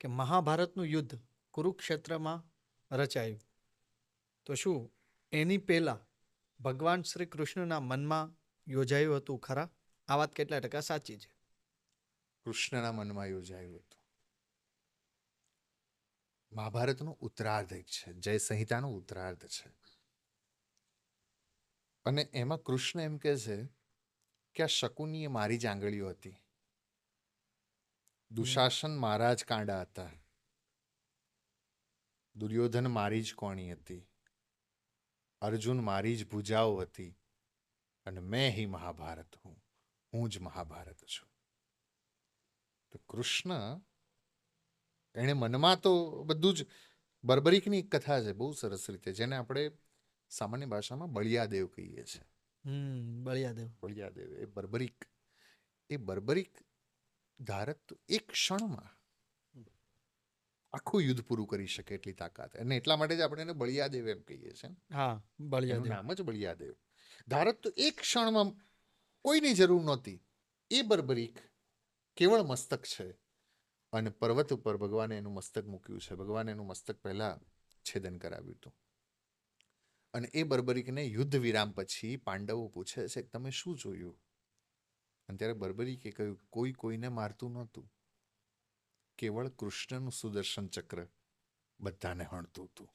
કે મહાભારતનું યુદ્ધ કુરુક્ષેત્રમાં રચાયું. તો શું એની પહેલાં ભગવાન શ્રી કૃષ્ણના મનમાં યોજાયું હતું ખરા? આ વાત કેટલા ટકા સાચી છે? કૃષ્ણના મનમાં યોજાયું હતું. મહાભારતનો ઉત્તરાર્ધ છે, જય સંહિતાનો ઉત્તરાર્ધ છે. અને એમાં કૃષ્ણ એમ કહે છે કે આ શકુની એ મારી જ આંગળીઓ હતી. દુશાસન મારા જ કાંડા હતા. દુર્યોધન મારી જ કોણી હતી. અર્જુન મારી જ ભુજાઓ હતી. અને મેં હી મહાભારત હું. હું જ મહાભારત છું. તો કૃષ્ણ એણે મનમાં તો બધું જ બર્બરીકની એક કથા છે બહુ સરસ રીતે જેને આપણે સામાન્ય ભાષામાં બળિયાદેવ કહીએ છીએ. બળિયાદેવ. બળિયાદેવ એ બર્બરીક એ બર્બરીક ધારક તો એક ક્ષણમાં આખું યુદ્ધ પૂરું કરી શકે એટલી તાકાત. અને એટલા માટે જ આપણે એને બળિયાદેવ એમ કહીએ છીએ. હા બળિયાદેવ. નામ જ બળિયાદેવ. ભારત તો એક ક્ષણમાં કોઈની જરૂર નહોતી. એ બર્બરીક કેવળ મસ્તક છે. અને પર્વત ઉપર ભગવાને એનું મસ્તક મૂક્યું છે. ભગવાને એનું મસ્તક પહેલા છેદન કરાવ્યું હતું. અને એ બર્બરીકને યુદ્ધ વિરામ પછી પાંડવો પૂછે છે કે તમે શું જોયું? અને ત્યારે બર્બરીકે કહ્યું કોઈ કોઈને મારતું નહોતું. કેવળ કૃષ્ણનું સુદર્શન ચક્ર બધાને હણતું હતું.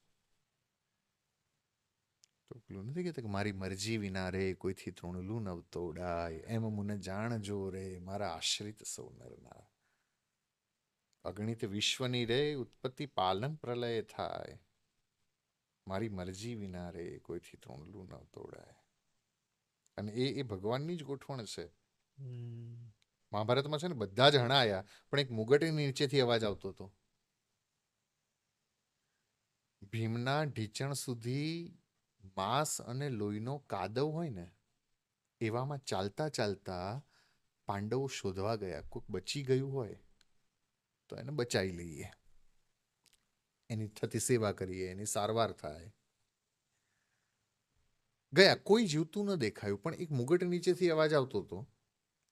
તો પેલું નથી કહેતા કે મારી મરજી વિના રે કોઈથી તૃણલું નવ તોડાય, એમ મુને જાણજો રે, મારા આશ્રિત સૌ નરના અગણિત વિશ્વની રે, ઉત્પત્તિ પાલન પ્રલય થાય. મારી મરજી વિના રે કોઈથી તૃણલું ન તોડાય. અને એ એ ભગવાનની જ ગોઠવણ છે. મહાભારતમાં છે ને બધા જ હણાયા પણ એક મુગટની નીચેથી અવાજ આવતો હતો. ભીમના ઢીચણ સુધી માંસ અને લોહીનો કાદવ હોય ને, એવામાં ચાલતા ચાલતા પાંડવો શોધવા ગયા. કોઈક બચી ગયું હોય તો એને બચાવી લઈએ. એની થતી સેવા કરીએ, એની સારવાર થાય. ગયા, કોઈ જીવતું ન દેખાયું, પણ એક મુગટ નીચેથી અવાજ આવતો હતો.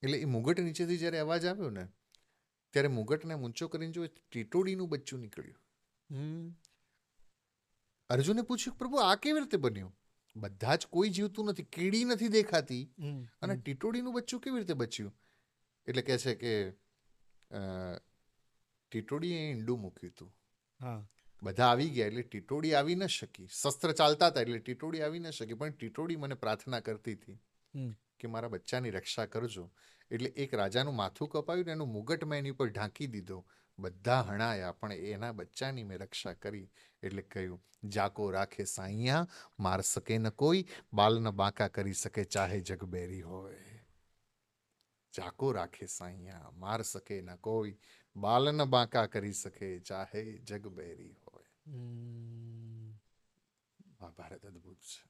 એટલે એ મુગટ નીચેથી જ્યારે અવાજ આવ્યો ને ત્યારે મુગટને ઊંચો કરીને જો ટીટોડીનું બચ્ચું નીકળ્યું. અર્જુને પૂછ્યું પ્રભુ આ કેવી રીતે બન્યું? બધા જ કોઈ જીવતું નથી કીડી નથી દેખાતી. અને ટીટોડીનું બચ્ચું કેવી રીતે બચ્યું? એટલે કહે છે કે ટીટોડી ટીટોડીએ ઈંડું મૂક્યું હતું. હા. બધા આવી ગયા એટલે ટીટોડી આવી ન શકી. શસ્ત્ર ચાલતા હતા એટલે ટીટોડી આવી ન શકી પણ ટીટોડી મને પ્રાર્થના કરતી હતી. કે મારા બચ્ચાની રક્ષા કરજો એટલે એક રાજાનું માથું કપાયું ને એનું મુગટ મેં એની ઉપર ઢાંકી દીધો. બધા હણાયા પણ એના બચ્ચાની મેં રક્ષા કરી. એટલે કહ્યું જાકો રાખે સાઈયા માર શકે ન કોઈ બાલ ન બાંકા કરી શકે ચાહે જગબેરી હોય. જાકો રાખે સાઈયા માર શકે ન કોઈ બાલ ન બાંકા કરી શકે ચાહે જગબેરી હોય. મહાભારત અદ્ભુત છે.